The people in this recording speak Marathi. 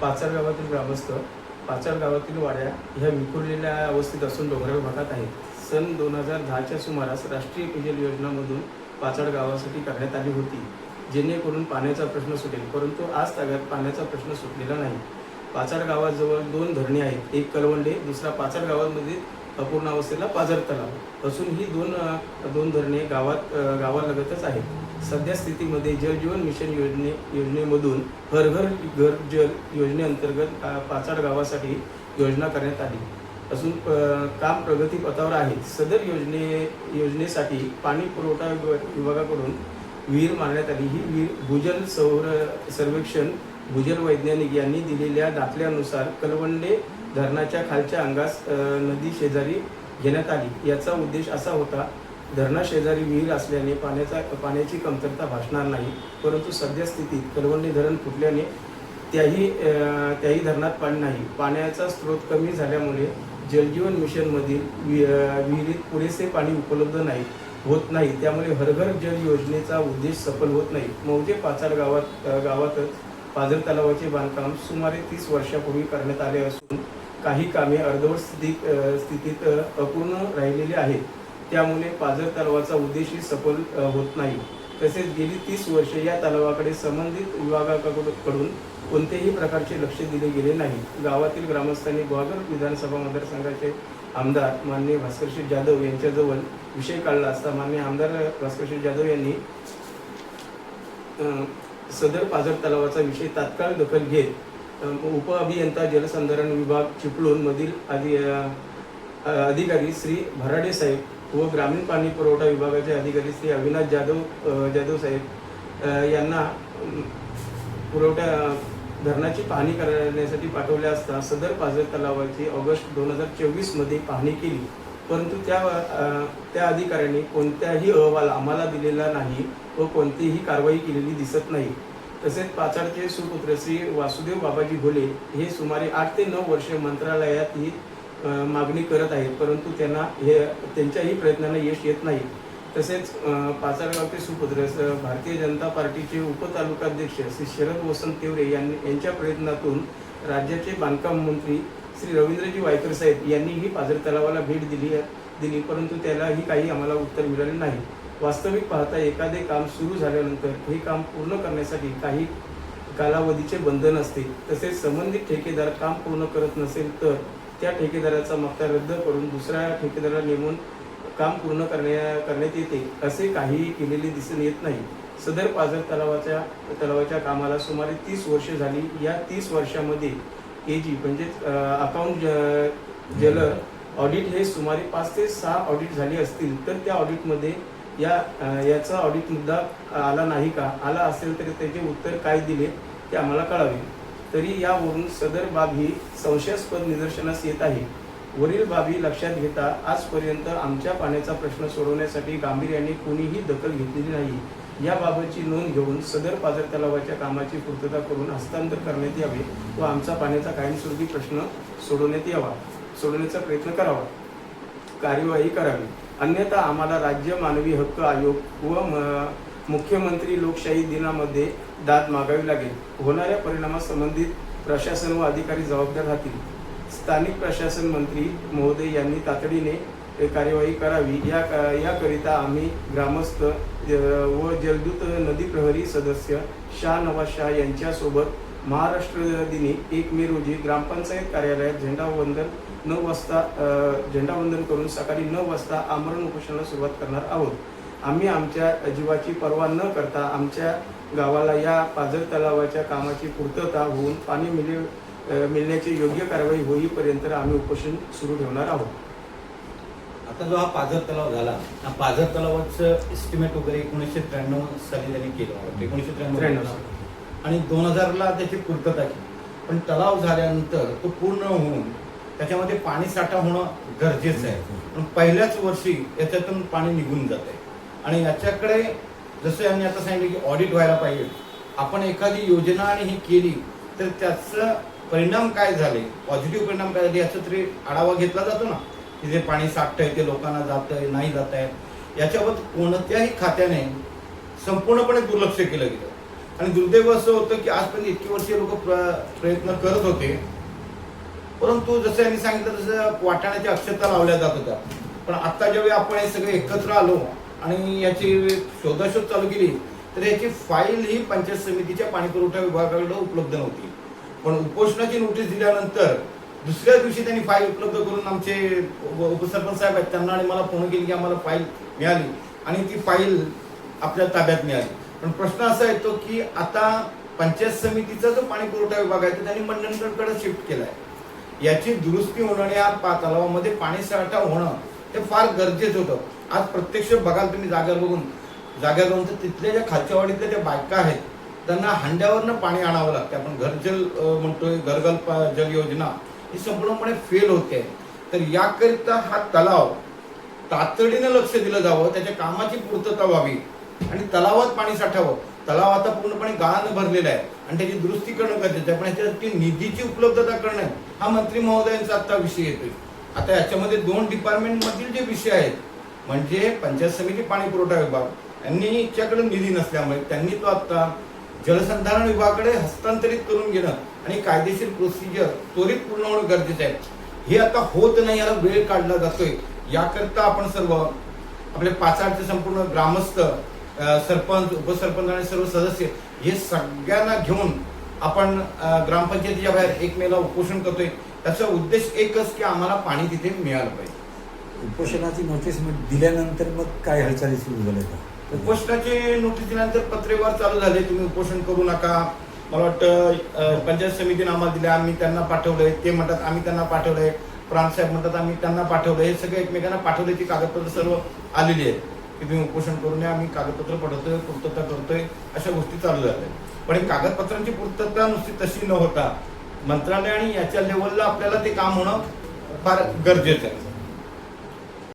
पाचार गावातील ग्रामस्थ पाचार गावातील वाड्या ह्या विखुरलेल्या अवस्थेत असून डोंगराळ भागात आहेत. सन दोन हजार दहाच्या सुमारास राष्ट्रीय पेयजल योजनामधून पाचाड गावासाठी करण्यात आली होती जेणेकरून पाण्याचा प्रश्न सुटेल. परंतु आज ताब्यात पाण्याचा प्रश्न सुटलेला नाही. पाचाड गावाजवळ दोन धरणे आहेत. एक कलवंडे दुसरा पाचाड गावामध्ये अपूर्ण अवस्थेला पाझर तलाव. असून ही दोन दोन धरणे गावात गावालगतच आहेत. सध्या स्थितीमध्ये जल जीवन मिशन योजने योजनेमधून हर घर घर जल योजनेअंतर्गत पाचाड गावासाठी योजना करण्यात आली. असून काम प्रगतीपथावर आहे. सदर योजने योजनेसाठी पाणी पुरवठा विभाग- विभागाकडून विहीर मारण्यात आली. ही विहीर भूजल सौर सर्वेक्षण भूजल वैज्ञानिक यांनी दिलेल्या दाखल्यानुसार कलवंडे धरणाच्या खालच्या अंगास नदी शेजारी घेण्यात आली. याचा उद्देश असा होता धरणाशेजारी विहीर असल्याने पाण्याचा पाण्याची कमतरता भासणार नाही परंतु सध्या स्थितीत कलवंडे धरण फुटल्याने त्याही त्याही धरणात पाणी नाही. पाण्याचा स्रोत कमी झाल्यामुळे जलजीवन मिशनमधील वि- विहिरीत पुरेसे पाणी उपलब्ध नाही होत नाही. त्यामुळे हरघर जल योजनेचा उद्देश सफल होत नाही. मौजे पाचार गावात गावातच पाझर तलावाचे बांधकाम सुमारे तीस वर्षापूर्वी करण्यात आले असून काही कामे अर्धवट स्थितीत स्थितीत अपूर्ण राहिलेली आहेत. त्यामुळे पाझर तलावाचा उद्देशही सफल होत नाही. तसेच गेली तीस वर्षे या तलावाकडे संबंधित विभागाकडून कोणत्याही प्रकारचे लक्ष दिले गेले नाही. गावातील ग्रामस्थांनी ग्वागर विधानसभा मतदारसंघाचे आमदार माननीय भास्करशेठ जाधव यांच्याजवळ विषय काढला असता माननीय आमदार भास्करशेठ जाधव यांनी सदर पाझर तलावाचा विषय तात्काळ दखल घेत उप उपअभियंता जलसंधारण विभाग चिपळूण मधील अधि अधिकारी श्री भराडे साहेब व ग्रामीण पाणी पुरवठा विभागाचे अधिकारी श्री अविनाश जाधव जाधव साहेब यांना पुरवठा धरणाची पाहणी करण्यासाठी पाठवले असता सदर पाझर तलावाची ऑगस्ट दोन हजार चोवीसमध्ये पाहणी केली. परंतु त्या त्या अधिकाऱ्यांनी कोणत्याही अहवाल आम्हाला दिलेला नाही व कोणतीही कारवाई केलेली दिसत नाही. तसेच पाचाडचे सुपुत्र श्री वासुदेव बाबाजी घोले हे सुमारे आठ ते नऊ वर्षे मंत्रालयात ही मागणी करत आहेत परंतु त्यांना हे त्यांच्याही प्रयत्नांना यश येत नाही. तसेच पाचारगाव ते सुपुत्र भारतीय जनता पार्टीचे उपतालुकाध्यक्ष श्री शरद वसंत तेवरे यांनी यांच्या प्रयत्नातून राज्याचे बांधकाम मंत्री श्री रवींद्रजी वायकर साहेब यांनीही पाझर तलावाला भेट दिली दिली परंतु त्यालाही काही आम्हाला उत्तर मिळाले नाही. वास्तविक पाहता एखादे काम सुरू झाल्यानंतर हे काम पूर्ण करण्यासाठी काही कालावधीचे बंधन असते. तसेच संबंधित ठेकेदार काम पूर्ण करत नसेल तर त्या ठेकेदाराचा मक्ता रद्द करून दुसऱ्या ठेकेदाराला नेमून काम पूर्ण करण्या करण्यात येते असे काहीही केलेले दिसून येत नाही. सदर पाझर तलावाच्या तलावाच्या कामाला सुमारे तीस वर्ष झाली. या तीस वर्षामध्ये ए जी म्हणजेच अकाउंट जल ऑडिट हे सुमारे पाच ते सहा ऑडिट झाली असतील. तर त्या ऑडिटमध्ये या याचा ऑडिट मुद्दा आला नाही का? आला असेल तर त्याचे उत्तर काय दिले ते आम्हाला कळावे. तरी यावरून सदर बाब ही संशयास्पद निदर्शनास येत आहे. वरील बाबी लक्षात घेता आजपर्यंत आमच्या पाण्याचा प्रश्न सोडवण्यासाठी गांभीर्याने कोणीही दखल घेतलेली नाही. याबाबतची नोंद घेऊन सदर पाझर तलावाच्या कामाची पूर्तता करून हस्तांतर करण्यात यावे व आमचा पाण्याचा कायमस्वरूपी प्रश्न सोडवण्यात यावा. सोडवण्याचा प्रयत्न करावा. कार्यवाही करावी. अन्यथा आम्हाला राज्य मानवी हक्क आयोग व म- मुख्यमंत्री लोकशाही दिनामध्ये दाद मागावी लागेल. होणाऱ्या परिणामात संबंधित प्रशासन व अधिकारी जबाबदार राहतील. स्थानिक प्रशासन मंत्री महोदय यांनी तातडीने कार्यवाही करावी. या याकरिता आम्ही ग्रामस्थ व जलदूत नदी प्रहरी सदस्य शाह नवाज शाह यांच्यासोबत महाराष्ट्र दिनी एक मे रोजी ग्रामपंचायत कार्यालयात झेंडावंदन नऊ वाजता झेंडावंदन करून सकाळी नऊ वाजता आमरण उपोषणाला सुरुवात करणार आहोत. आम्ही आमच्या जीवाची पर्वा न करता आमच्या गावाला या पाझर तलावाच्या कामाची पूर्तता होऊन पाणी मिळे मिळण्याची योग्य कारवाई होईपर्यंत आम्ही उपोषण सुरू ठेवणार आहोत. आता जो हा पाझर तलाव झाला हा पाझर तलावाचं एस्टिमेट वगैरे एकोणीसशे त्र्याण्णव साली त्यांनी केलं होतं. एकोणीसशे त्र्याण्णव. त्र्याण्णव आणि दोन हजारला त्याची पूर्तता केली. पण तलाव झाल्यानंतर तो पूर्ण होऊन त्याच्यामध्ये पाणी साठा होणं गरजेचं आहे. पण पहिल्याच वर्षी याच्यातून पाणी निघून जात आहे आणि याच्याकडे जसं यांनी आता सांगितलं की ऑडिट व्हायला पाहिजे. आपण एखादी योजना आणि ही केली तर त्याचं परिणाम काय झाले? पॉझिटिव्ह परिणाम काय झाले? याचा तरी आढावा घेतला जातो ना? की जे पाणी साठतंय ते लोकांना जात आहे नाही जात आहे याच्यावर कोणत्याही खात्याने संपूर्णपणे दुर्लक्ष केलं गेलं. आणि दुर्दैव असं होतं की आजपर्यंत इतकी वर्ष लोक प्रयत्न करत होते. परंतु जसं यांनी सांगितलं तसं वाटाण्याच्या अक्षता लावल्या जात होत्या. पण आता ज्यावेळी आपण हे सगळे एकत्र आलो आणि याची शोधाशोध चालू केली तर याची फाईल ही पंचायत समितीच्या पाणीपुरवठा विभागाकडे उपलब्ध नव्हती. पण उपोषणाची नोटीस दिल्यानंतर दुसऱ्या दिवशी त्यांनी फाईल उपलब्ध करून आमचे उपसरपंच साहेब आहेत त्यांना आणि मला फोन केली की आम्हाला फाईल मिळाली. आणि ती फाईल आपल्या ताब्यात मिळाली. पण प्रश्न असा येतो की आता पंचायत समितीचा जो पाणी पुरवठा विभाग आहे तो त्यांनी मंडणगडकडे शिफ्ट केलाय. याची दुरुस्ती होणं आणि या पा तलावामध्ये पाणी साठा होणं हे फार गरजेचं होतं. आज प्रत्यक्ष बघाल तुम्ही जाग्यावर बघून. जाग्या जाऊन तर तिथल्या ज्या खालच्या वाडीतल्या ज्या बायका आहेत त्यांना हांड्यावरनं पाणी आणावं लागतं आपण घरजल म्हणतोय घरगल जल योजना ही संपूर्णपणे फेल होते. तर याकरिता हा तलाव तातडीनं लक्ष दिलं जावं त्याच्या कामाची पूर्तता व्हावी आणि तलावात पाणी साठावं. तलाव आता पूर्णपणे गाळानं भरलेला आहे आणि त्याची दुरुस्ती करणं गरजेचं आहे. पण याच्यासाठी निधीची उपलब्धता करणं हा मंत्री महोदयांचा आता विषय येतोय. आता याच्यामध्ये दोन डिपार्टमेंट मधील जे विषय आहेत म्हणजे पंचायत समिती पाणी पुरवठा विभाग यांनीच्याकडे निधी नसल्यामुळे त्यांनी तो आता जलसंधारण विभागाकडे हस्तांतरित करून घेणं आणि कायदेशीर प्रोसिजर त्वरित पूर्ण होणं गरजेचं आहे. हे आता होत नाही याला वेळ काढला जातोय. याकरता आपण सर्व आपले पाचाडचे संपूर्ण ग्रामस्थ सरपंच उपसरपंच आणि सर्व सदस्य हे सगळ्यांना घेऊन आपण ग्रामपंचायतीच्या बाहेर एक मेला उपोषण करतोय. त्याचा उद्देश एकच की आम्हाला पाणी तिथे मिळालं पाहिजे. उपोषणाची नोटीस दिल्यानंतर मग काय हालचाली सुरू झाल्या का उपोषणाची नोटीस दिल्यानंतर पत्रेवार चालू झाले तुम्ही उपोषण करू नका. मला वाटतं पंचायत समितीने आम्हाला दिले आम्ही त्यांना पाठवलंय ते म्हणतात आम्ही त्यांना पाठवलंय प्रांतसाहेब म्हणतात आम्ही त्यांना पाठवलंय. हे सगळे एकमेकांना पाठवल्याची कागदपत्र सर्व आलेली आहेत. की तुम्ही उपोषण करू नये आम्ही कागदपत्र पाठवतोय पूर्तता करतोय अशा गोष्टी चालू झाल्या. पण हे कागदपत्रांची पूर्तता नुसती तशी न होता मंत्रालय आणि याच्या लेवलला आपल्याला ते काम होणं फार गरजेचं आहे.